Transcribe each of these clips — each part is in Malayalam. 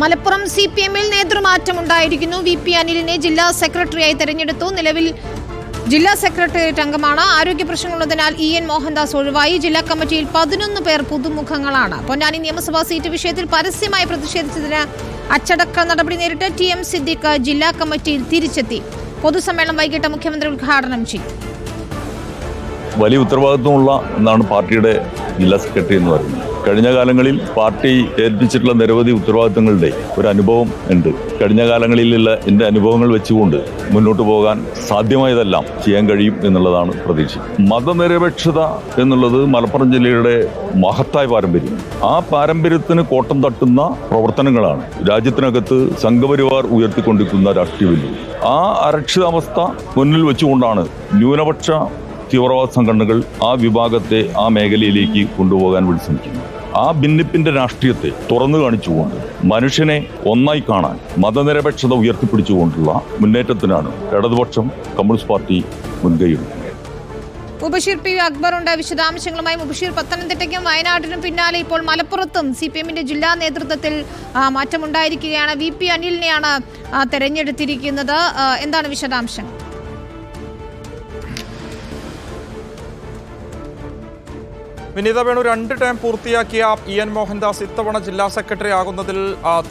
മലപ്പുറം സി പി എമ്മിൽ നേതൃമാറ്റമുണ്ടായിരിക്കുന്നു. വി പി അനിലിനെ ജില്ലാ സെക്രട്ടറിയായി തെരഞ്ഞെടുത്തു. നിലവിൽ ജില്ലാ സെക്രട്ടേറിയറ്റ് അംഗമാണ്. ആരോഗ്യ പ്രശ്നങ്ങളുള്ളതിനാൽ ഇ എൻ മോഹൻദാസ് ഒഴിവായി. ജില്ലാ കമ്മിറ്റിയിൽ പതിനൊന്ന് പേർ പുതുമുഖങ്ങളാണ്. പൊന്നാനി നിയമസഭാ സീറ്റ് വിഷയത്തിൽ പരസ്യമായി പ്രതിഷേധിച്ചതിന് അച്ചടക്ക നടപടി നേരിട്ട് ടി എം സിദ്ദിഖ് ജില്ലാ കമ്മിറ്റിയിൽ തിരിച്ചെത്തി. പൊതുസമ്മേളനം വൈകിട്ട് മുഖ്യമന്ത്രി ഉദ്ഘാടനം ചെയ്യും. വലിയ ഉത്തരവാദിത്വമുള്ള എന്നാണ് പാർട്ടിയുടെ ജില്ലാ സെക്രട്ടറി എന്ന് പറയുന്നത്. കഴിഞ്ഞ കാലങ്ങളിൽ പാർട്ടി ഏൽപ്പിച്ചിട്ടുള്ള നിരവധി ഉത്തരവാദിത്തങ്ങളുടെ ഒരു അനുഭവം ഉണ്ട്. കഴിഞ്ഞ കാലങ്ങളിലുള്ള എന്റെ അനുഭവങ്ങൾ വെച്ചുകൊണ്ട് മുന്നോട്ട് പോകാൻ സാധ്യമായതെല്ലാം ചെയ്യാൻ കഴിയും എന്നുള്ളതാണ് പ്രതീക്ഷ. മതനിരപേക്ഷത എന്നുള്ളത് മലപ്പുറം ജില്ലയുടെ മഹത്തായ പാരമ്പര്യം. ആ പാരമ്പര്യത്തിന് കോട്ടം തട്ടുന്ന പ്രവർത്തനങ്ങളാണ് രാജ്യത്തിനകത്ത് സംഘപരിവാർ ഉയർത്തിക്കൊണ്ടിരിക്കുന്ന രാഷ്ട്രീയ വെല്ലുവിളി. ആ അരക്ഷിതാവസ്ഥ മുന്നിൽ വെച്ചുകൊണ്ടാണ് ന്യൂനപക്ഷ തീവ്രവാദ സംഘടനകൾ ആ വിഭാഗത്തെ ആ മേഖലയിലേക്ക് കൊണ്ടുപോകാൻ വേണ്ടി ശ്രമിക്കുന്നു. ആ ഭിന്നിപ്പിന്റെ രാഷ്ട്രീയത്തെ തുറന്നു കാണിച്ചുകൊണ്ട് മനുഷ്യനെ ഒന്നായി കാണാൻ മതനിരപേക്ഷത ഉയർത്തിപ്പിടിച്ചുകൊണ്ടുള്ള മുന്നേറ്റത്തിനാണ് ഇടതുപക്ഷം കമ്മ്യൂണിസ്റ്റ് പാർട്ടി മുൻകൈയെടുക്കുന്നത് മുബഷീർ പി അക്ബറുണ്ട്. വിശദാംശങ്ങളുമായി മുബഷീർ പത്തനംതിട്ടയ്ക്കും വയനാട്ടിനും പിന്നാലെ ഇപ്പോൾ മലപ്പുറത്തും സി പി എമ്മിന്റെ ജില്ലാ നേതൃത്വത്തിൽ മാറ്റമുണ്ടായിരിക്കുകയാണ്. V P അനിലിനെയാണ് തെരഞ്ഞെടുത്തിരിക്കുന്നത്. എന്താണ് വിശദാംശം വിനീത വേണു രണ്ട് ടൈം പൂർത്തിയാക്കിയ ഇ എൻ മോഹൻദാസ് ഇത്തവണ ജില്ലാ സെക്രട്ടറി ആകുന്നതിൽ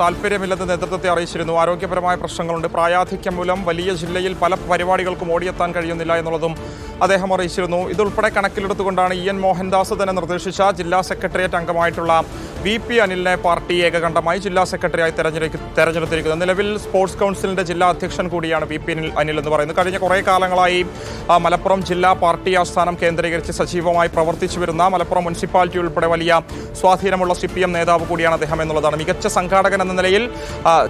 താല്പര്യമില്ലെന്ന് നേതൃത്വത്തെ അറിയിച്ചിരുന്നു. ആരോഗ്യപരമായ പ്രശ്നങ്ങളുണ്ട്. പ്രായാധിക്യം മൂലം വലിയ ജില്ലയിൽ പല പരിപാടികൾക്കും ഓടിയെത്താൻ കഴിയുന്നില്ല എന്നുള്ളതും അദ്ദേഹം അറിയിച്ചിരുന്നു. ഇതുൾപ്പെടെ കണക്കിലെടുത്തുകൊണ്ടാണ് ഇ എൻ മോഹൻദാസ് തന്നെ നിർദ്ദേശിച്ച ജില്ലാ സെക്രട്ടേറിയറ്റ് അംഗമായിട്ടുള്ള വി പി അനിലിനെ പാർട്ടി ഏകകണ്ഠമായി ജില്ലാ സെക്രട്ടറിയായി തെരഞ്ഞെടുക്ക തെരഞ്ഞെടുത്തിരിക്കുന്നത്. നിലവിൽ സ്പോർട്സ് കൗൺസിലിന്റെ ജില്ലാ അധ്യക്ഷൻ കൂടിയാണ് വി പി അനിൽ എന്ന് പറയുന്നത്. കഴിഞ്ഞ കുറേ കാലങ്ങളായി മലപ്പുറം ജില്ലാ പാർട്ടി ആസ്ഥാനം കേന്ദ്രീകരിച്ച് സജീവമായി പ്രവർത്തിച്ചു വരുന്ന മലപ്പുറം മുനിസിപ്പാലിറ്റി ഉൾപ്പെടെ വലിയ സ്വാധീനമുള്ള സി പി എം നേതാവ് കൂടിയാണ് അദ്ദേഹം എന്നുള്ളതാണ്. മികച്ച സംഘാടകൻ എന്ന നിലയിൽ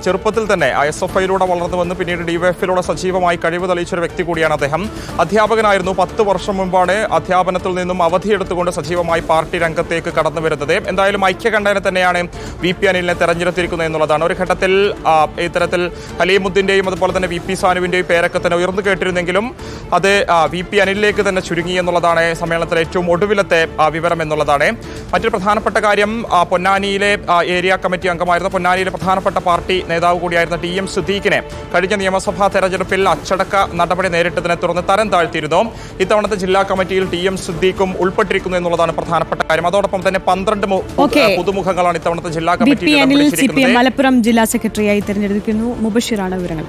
ചെറുപ്പത്തിൽ തന്നെ എസ് എഫ് ഐയിലൂടെ വളർന്നു വന്ന് പിന്നീട് ഡിവൈഎഫിലൂടെ സജീവമായി കഴിവ് തെളിയിച്ചൊരു വ്യക്തി കൂടിയാണ് അദ്ദേഹം. അധ്യാപകനായിരുന്നു പത്ത് വർഷം മുമ്പാണ് അധ്യാപനത്തിൽ നിന്നും അവധിയെടുത്തുകൊണ്ട് സജീവമായി പാർട്ടി രംഗത്തേക്ക് കടന്നു വരുന്നത്. എന്തായാലും ഐക്യകണ്ഠേന തന്നെയാണ് വി പി അനിലിനെ തെരഞ്ഞെടുത്തിരിക്കുന്നത് എന്നുള്ളതാണ്. ഒരു ഘട്ടത്തിൽ ഇത്തരത്തിൽ ഹലീമുദ്ദീന്റെയും അതുപോലെ തന്നെ വി പി സാനുവിന്റെയും പേരൊക്കെ തന്നെ ഉയർന്നു കേട്ടിരുന്നെങ്കിലും അത് വി പി അനിലിലേക്ക് തന്നെ ചുരുങ്ങി എന്നുള്ളതാണ് സമ്മേളനത്തിലെ ഏറ്റവും ഒടുവിലത്തെ വിവരം എന്നുള്ളതാണ്. മറ്റൊരു പ്രധാനപ്പെട്ട കാര്യം പൊന്നാനിയിലെ ഏരിയ കമ്മിറ്റി അംഗമായിരുന്ന പൊന്നാനിയിലെ പ്രധാനപ്പെട്ട പാർട്ടി നേതാവ് കൂടിയായിരുന്ന ടി എം സുദ്ദീഖിനെ കഴിഞ്ഞ നിയമസഭാ തെരഞ്ഞെടുപ്പിൽ അച്ചടക്ക നടപടി നേരിട്ടതിനെ തുടർന്ന് തരം താഴ്ത്തിയിരുന്നു. ഇത്തവണത്തെ ജില്ലാ കമ്മിറ്റിയിൽ ടി എം സുദ്ദീഖും ഉൾപ്പെട്ടിരിക്കുന്നു എന്നുള്ളതാണ് പ്രധാനപ്പെട്ട കാര്യം. അതോടൊപ്പം തന്നെ പന്ത്രണ്ട്. പുതുമുഖങ്ങളാണ് ഇത്തവണത്തെ ജില്ലാ പിടിച്ചിരിക്കുന്നത് മലപ്പുറം ജില്ലാ സെക്രട്ടറിയായി തെരഞ്ഞെടുക്കുന്നു. മുബഷിറാണ് വിവരങ്ങൾ